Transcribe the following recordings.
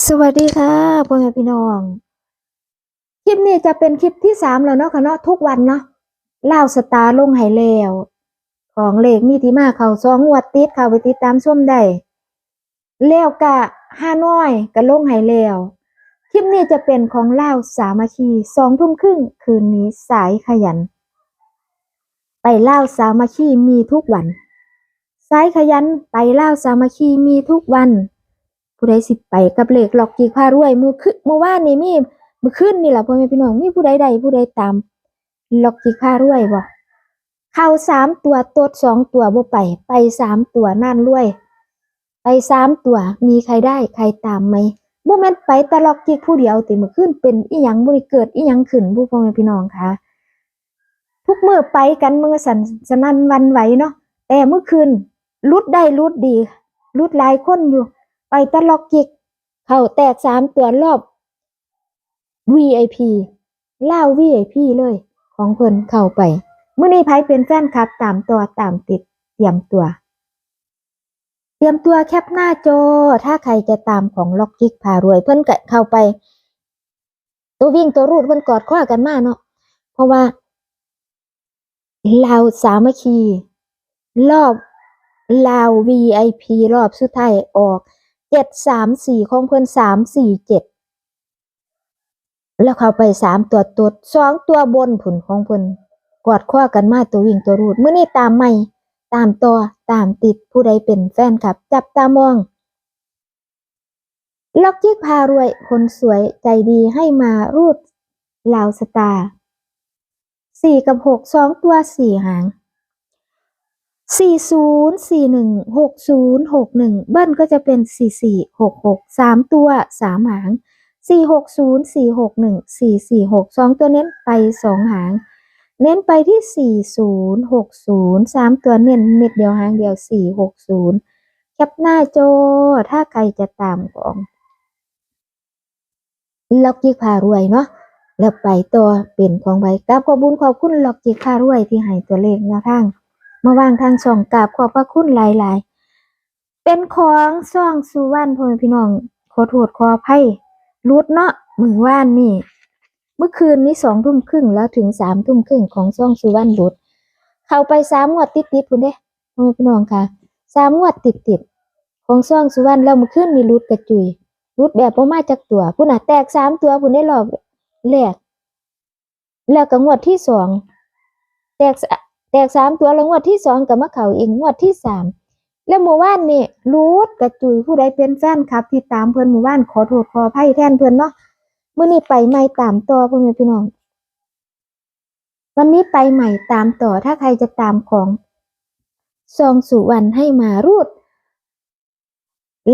สวัสดีค่ะพ่อแม่พี่น้อง คลิปนี้จะเป็นคลิปที่สามแล้วเนาะค่ะเนาะทุกวันเนาะเล่าสตาร์ลงไหแล้ว ของเลขมีที่มาเขาสองงวดติดเขาไปติดตามชมได้แล้วกะห้าน้อยกะลงไหแล้ว คลิปนี้จะเป็นของเล่าสามัคคีสองทุ่มครึ่งคืนนี้สายขยัน ไปเล่าสามัคคีมีทุกวัน สายขยันไปเล่าสามัคคีมีทุกวัน ผู้ใดสิไปกับเลขหลอกจีกพารวยมือคือมือว่านนี่มีมือขึ้นนี่แหละพ่อแม่พี่น้องมีผู้ใดใดผู้ใดตามหลอกจีกพารวยบ่เข้าสามตัวตดสองตัวบ่ไป ไปสามตัวนั่นรวย ไปสามตัวมีใครได้ใครตามไหมบ่แม่นไปแตลอกจีผู้เดียวติมือขึ้นเป็นอีหยังบ่ได้เกิดอีหยังขึ้นผู้พ่อแม่พี่น้องค่ะทุกเมื่อไปกันมือสันสนั่นวันไหวเนาะแต่เมื่อคืนรุดได้รุดดีรุดหลายคนอยู่ ไปตลอกกิก เขาแตกสามตัวรอบ VIP ล่าว VIP เลย ของเพิ่นเข้าไปเมื่อนี้ไผเป็นแฟนคลับ ตามตัวตามติดเตรียมตัว เตรียมตัวแคปหน้าจอ ถ้าใครจะตามของล็อกกิกพารวย เพิ่นก็เข้าไป ตัววิ่งตัวรูดเพิ่นกอดข้อกันมากเนาะเพราะว่าเราสามัคคี รอบลาว VIP รอบสุดท้ายออก เจ็ดสามสี่ของเพิ่อนสามสี่เจ็ดแล้วเข้าไปสามตัวตดสองตัวบนผุนของเพิ่อนกอดข้อกันมาตัววิ่งตัวรูดเมื่อนี้ตามใหม่ตามต่อตามติดผู้ใดเป็นแฟนคลับ จับตามอง ล็อกจิกพารวย คนสวยใจดีให้มารูดลาวสตาร์สี่กับหกสองตัวสี่หาง สี่ศูนย์สี่หนึ่งหกศูนย์หกหนึ่งเบิ้ลก็จะเป็นสี่สี่หกหกสามตัวสามหางสี่หกศูนย์สี่หกหนึ่งสี่สี่หกสองตัวเน้นไปสองหาง เน้นไปที่สี่ศูนย์หกศูนย์สามตัวเน้นเม็ดเดียวหางเดียวสี่หกศูนย์แคปหน้าโจถ้าใครจะตามของล็อกจิกพารวยเนาะแล้วไปตัวเป็นของใบกับขอบุญขอบคุณล็อกจิกพารวยที่ให้ตัวเลขแนวทาง มาวางทางช่องกราบขอบพระคุณหลาย ๆ เป็นของซ่องสุวรรณพ่อแม่พี่น้อง ขอโทษขออภัยรุดเนาะมือว่านนี่ เมื่อคืนนี้สองทุ่มครึ่งแล้วถึงสามทุ่มครึ่งของซ่องสุวรรณรุด เข้าไปสามงวดติดๆคุณเด้พ่อแม่พี่น้องค่ะสามงวดติดๆของซ่องสุวรรณแล้วเมื่อคืนมีรุดกระจุยรุดแบบบ่มาจากตัวพุ่นน่ะแตกสามตัวพุ่นได้รอบแรกแล้วก็งวดที่สองแตกส แตกสามตัวแล้วงวดที่สองกับมะเขาอีกงวดที่สามแล้วเมื่อวานนี่รูดกระจุยผู้ใดเป็นแฟนคลับที่ตามเพื่อนเมื่อวานขอโทษขออภัยแทนเพื่อนเนาะเมื่อนี้ไปใหม่ตามต่อพ่อแม่พี่น้อง วันนี้ไปใหม่ตามต่อถ้าใครจะตามของซองสุวรรณให้มารูด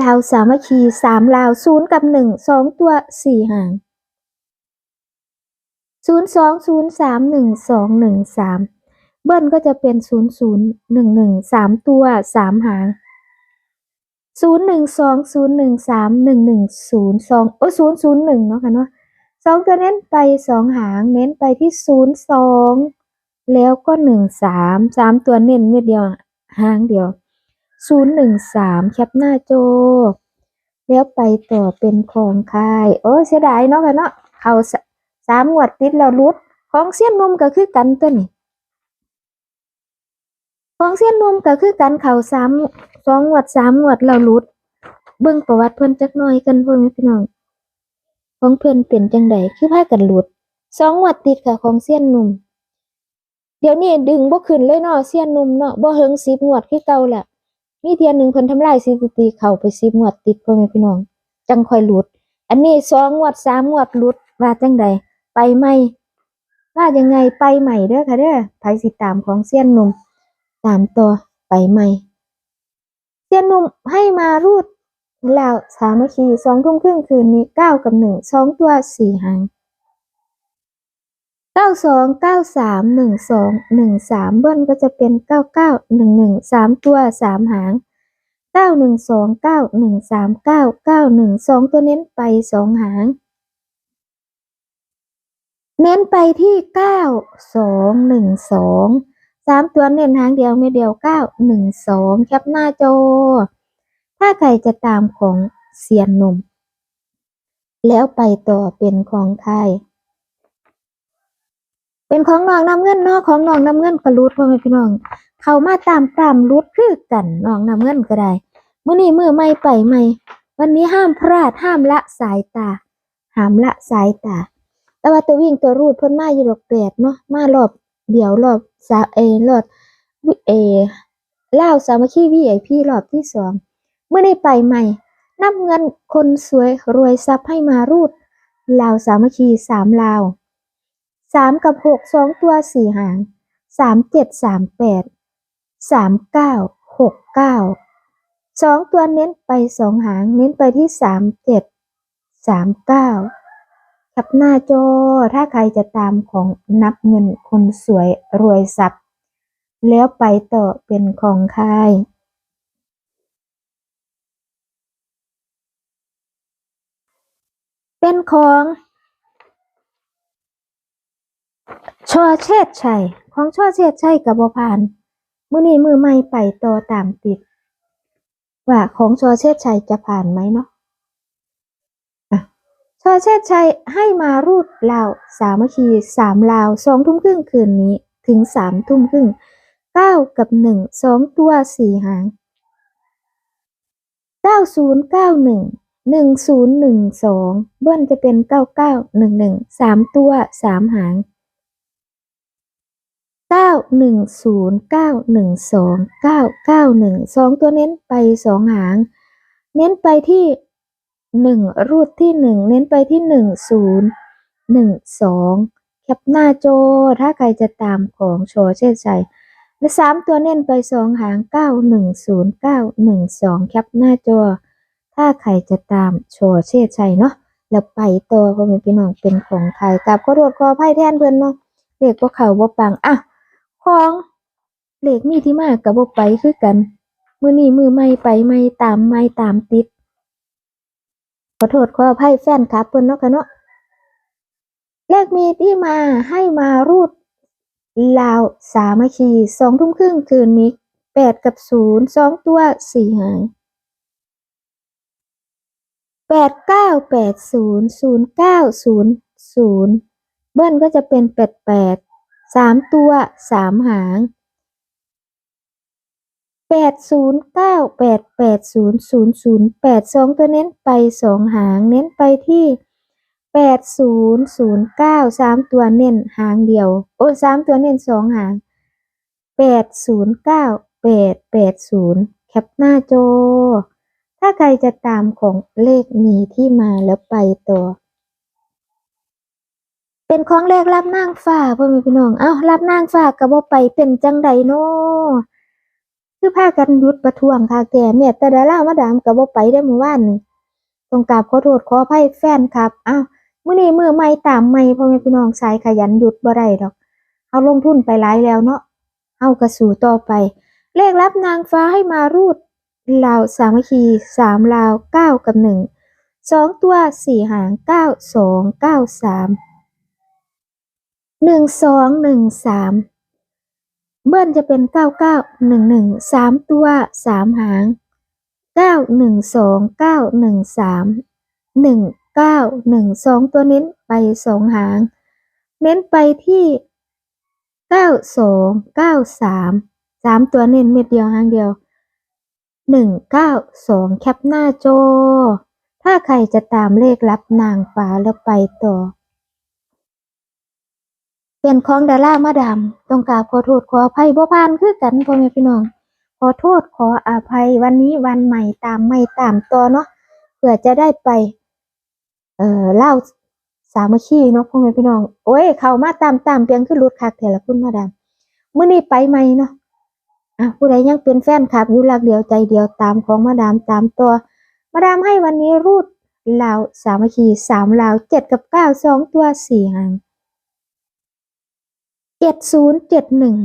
ลาวสามัคคีสามลาวศูนย์กับหนึ่งสองตัวสี่หางศูนย์สองศูนย์สามหนึ่งสองหนึ่งสาม เบิ้ลก็จะเป็นศูนย์ศูนย์หนึ่งหนึ่งสามตัวสามหางศูนย์หนึ่งสองศูนย์หนึ่งสามหนึ่งหนึ่งศูนย์สองโอ้ศูนย์ศูนย์หนึ่งเนาะค่ะเนาะสองตัวเน้นไปสองหางเน้นไปที่ศูนย์สองแล้วก็หนึ่งสามสามตัวเน้นเม็ดเดียวหางเดียวศูนย์หนึ่งสามแคปหน้าโจ แล้วไปต่อเป็นของคาย โอ้เสียดายเนาะค่ะเนาะเขาสามงวดติดแล้วรุด ของเสี้ยนนมก็คือกันตัวนี้ ของเส้นนมก็คือการเข่าสามสองงวดสามงวดเราลุด เบิ่งประวัติเพิ่อนจักหน่อยกันพ่อแม่พี่น้อง ของเพิ่อนเป็นจังไดคือพากันหลุดสองงวดติดค่ะของเส้นนมเดี๋ยวนี้ดึงบ่ขึ้นเลยเนาะเส้นนมเนาะบ่เฮิงสิบงวดคือเก่าแหละมีเทียนหนึ่งเพิ่นทำลายสถิติเข้าไปสิบงวดติดพ่อแม่พี่น้อง จังค่อยหลุด อันนี้สองงวดสามงวดหลุดว่าจังใดไปใหมว่ายังไงไปใหม่เด้อค่ะเด้อไผสิตามของเส้นนม ตามตัวไปใหม่เซียนหนุ่มให้มารูดแล้วสามัคคีสองทุ่มครึ่งคืนนี้เก้ากับหนึ่งสองตัวสี่หางเก้าสองเก้าสามหนึ่งสองหนึ่งสามเบิ้ลก็จะเป็นเก้าเก้าหนึ่งหนึ่งสามตัวสามหางเก้าหนึ่งสองเก้าหนึ่งสามเก้าเก้าหนึ่งสองตัวเน้นไปสองหาง เน้นไปที่เก้าสองหนึ่งสอง สามตัวเน้นหางเดียวไม่เดียวเก้าหนึ่งสองแคปหน้าจอ ถ้าใครจะตามของเซียนหนมแล้วไปต่อเป็นของใครเป็นของน้องน้ำเงินนาะของน้องน้ำเงินก็รูดพ่อแม่พี่น้อง เขามาตามตามรูดคือกันน้องน้ำเงินก็ได้มื้อนี้มือใหม่ไปใหม่วันนี้ห้ามพลาดห้ามละสายตา ห้ามละสายตา แต่ว่าตัววิ่งตัวรูดเพิ่นมาอยู่ดอกแปดเนาะมารอบ เดี๋ยวรอบสาเอรอบวิเอเล่าสามัคคีวีไอพีรอบที่สองเมื่อได้ไปใหม่นับเงินคนสวยรวยทรัพย์ให้มารูดลาวสามัคคีสามลาวสามกับหกสองตัวสี่หางสามเจ็ดสามแปดสามเก้าหกเก้าสองตัวเน้นไปสองหางเน้นไปที่สามเจ็ดสามเก้า แคปหน้าจอ ถ้าใครจะตามของนับเงินคนสวยรวยทรัพย์ แล้วไปต่อเป็นของใครเป็นของชอเชษชัย ของชอเชษชัยกับบพานมือนี้มือไม่ไปต่อตามติด ว่าของชอเชษชัยจะผ่านไหมเนาะ ชอเชษชัยให้มารูดลาวสามัคคีสามลาวสองทุ่มครึ่งคืนนี้ถึงสามทุ่มครึ่งเก้ากับหนึ่งสองตัวสี่หางเก้าศูนย์เก้าหนึ่งหนึ่งศูนย์หนึ่งสองเบิ้ลจะเป็นเก้าเก้าหนึ่งหนึ่งสามตัวสามหางเก้าหนึ่งศูนย์เก้าหนึ่งสองเก้าเก้าหนึ่งสองตัวเน้นไปสองหาง เน้นไปที่ หนึ่งรูดที่หนึ่งเน้นไปที่หนึ่งศูนย์หนึ่งสองแคปหน้าโจถ้าใครจะตามของโชว์เช่นใจและสามตัวเน้นไปสองหางเก้าหนึ่งศูนย์เก้าหนึ่งสองแคปหน้าโจถ้าใครจะตามโชว์เช่นใจเนาะแล้วไปต่อก็เป็นพี่น้องเป็นของใครกับขอโทษขออภัยแทนเพื่อนเนาะเลขบ่เขาบ่ปังอะของเหลขมีที่มากับบ่ไปคือกัน มือนี้มือไม่ไปไม่ตามไม่ตามติด ขอโทษขออภัยแฟนครับเพิ่นเนาะค่ะเนาะเลขมีที่มาให้มารูดลาวสามัคคีสองทุ่มครึ่งคืนนี้แปดกับศูนย์สองตัวสี่หางแปดเก้าแปดศูนย์ศูนย์เก้าศูนย์ศูนย์เบิ้ลก็จะเป็นแปดแปดสามตัวสามหาง แปดศูนย์เก้าแปดแปดศูนย์ศูนย์ศูนย์แปดสองตัวเน้นไปสองหางเน้นไปที่แปดศูนย์ศูนย์เก้าสามตัวเน้นหางเดียว โอ้สามตัวเน้นสองหางแปดศูนย์เก้าแปดแปดศูนย์แคปหน้าจอ ถ้าใครจะตามของเลขมีที่มาแล้วไปต่อ เป็นของเลขรับนางฟ้าพ่อแม่พี่น้อง เอ้ารับนางฟ้าก็บ่ไปเป็นจังใดโน้ คือพากันยุดประท้วงค่ะแกแม่แต่ดารามาดามก็บ่ไปได้มื้อวานนี่ต้องกราบขอโทษขออภัยแฟนครับอ้าวมื้อนี้มื้อใหม่ตามใหม่พ่อแม่พี่น้องสายขยันหยุดบ่ได้ดอกเฮาลงทุนไปหลายแล้วเนาะเฮาก็สู้ต่อไป เลขรับนางฟ้าให้มารูดลาวสามัคคีสามลาวเก้ากับหนึ่งสองตัวสี่หางเก้าสองเก้าสามหนึ่งสองหนึ่งสาม เบิ้ลจะเป็นเก้าเก้าหนึ่งหนึ่งสามตัวสามหางเก้าหนึ่งสองเก้าหนึ่งสามหนึ่งเก้าหนึ่งสองตัวเน้นไปสองหาง เน้นไปที่เก้าสามตัวเน้นเม็ดเดียวหางเดียวหนึ่งเก้าสองแคปหน้าจอ ถ้าใครจะตามเลขลับนางฟ้าแล้วไปต่อ เป็นของดารามาดามต้องกราบขอโทษขออภัยบ่พานคือกันพ่อแม่พี่น้อง ขอโทษขออภัยวันนี้วันใหม่ตามไม่ตามต่อเนาะเพื่อจะได้ไป เอ่อเล่าสามัคคีเนาะพ่อแม่พี่น้องโอ้ยเข้ามาตามตามเพียงคือรุดคักแต่ละคุณมาดามเมื้อนี้ไปใหมเนาะอะผู้ใดยังเป็นแฟนคลับอยู่รักเดียวใจเดียวตามของมาดามตามตัวมาดามให้วันนี้รูดลาวสามัคคีสามลาวเจ็ดกับเก้าสองตัวสี่หาง จ็ดศูนย์เจ็ดหนึ่ง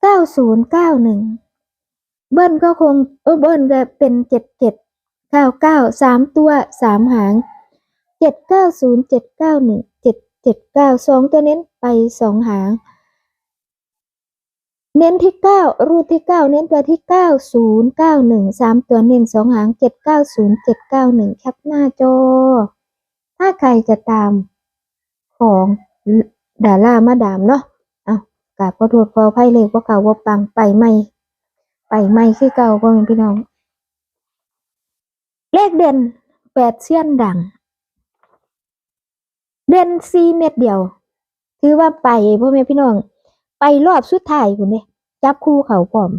เก้าศูนย์เก้าหนึ่งเบิ้ลก็คงเออเบิ้ลก็เป็นเจ็ดเจ็ดเก้าเก้าสามตัวสามหางเจ็ดเก้าศูนย์เจ็ดเก้าหนึ่งเจ็ดเจ็ดเก้าสองตัวเน้นไปสองหาง เน้นที่เก้ารูดที่เก้าเน้นไปที่เก้าศูนย์เก้าหนึ่งสามตัวเน้นสองหางเจ็ดเก้าศูนย์เจ็ดเก้าหนึ่งแคปหน้าจอ ถ้าใครจะตามของ ดารามาดามเนาะเอากราบขอโทษขออภัยเลยว่าเก่าว่าปังไปไม่ไปไม่คือเก่าพ่อแม่พี่น้อง เลขเด่นแปดเสี้ยนดัง เด่นซีเม็ดเดียว ถือว่าไปพ่อแม่พี่น้อง ไปรอบสุดท้ายคุณเนี่ยจับคู่เขาพร้อม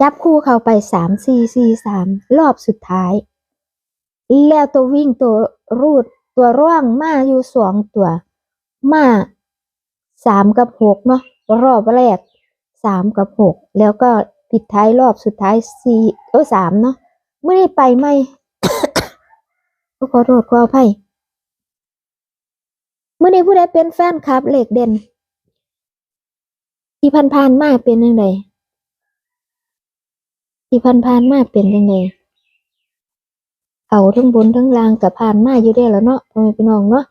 จับคู่เขาไปสามสี่สี่สามรอบสุดท้าย แล้วตัววิ่งตัวรูด ตัวร่องมาอยู่สองตัว มาสามกับหกเนาะรอบแรกสามกับหกแล้วก็ปิดท้ายรอบสุดท้ายสี่เออสามเนาะเมื่อนี้ไปไม่ก็ขอโทษขออภัยเมื่อนี้ผู้ใดเป็นแฟนคลับเหล็กเด่น ที่พันพานๆมาเป็นยังไงที่พันพานๆมาเป็นยังไง เขาทั้งบนทั้งล่างกับผ่านมาอยู่ได้แล้วเนาะพ่อแม่พี่น้องเนาะ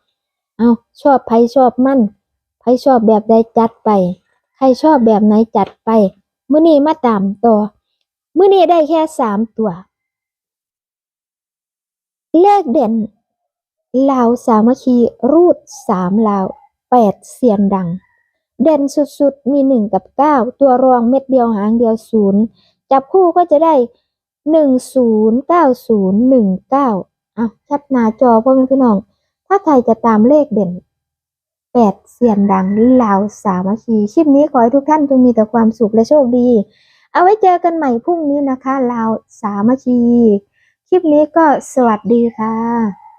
เอาชอบไผชอบมั่นไผชอบแบบใดจัดไป ใครชอบแบบไหนจัดไปมื้อนี้มาตามต่อมื้อนี้ได้แค่สามตัว เลขเด่นลาวสามัคคีรูดสามลาวแปดเสียนดัง เด่นสุดๆมีหนึ่งกับเก้าตัวรองเม็ดเดียวหางเดียวศูนย์จับคู่ก็จะได้ หนึ่งศูนย์เก้าศูนย์หนึ่งเก้าอะแคปหน้าจอพ่อแม่พี่น้อง ถ้าใครจะตามเลขเด่นแปดเสียงดังลาวสามัคคีคลิปนี้ขอให้ทุกท่านจงมีแต่ความสุขและโชคดี เอาไว้เจอกันใหม่พรุ่งนี้นะคะลาวสามัคคีคลิปนี้ก็สวัสดีค่ะ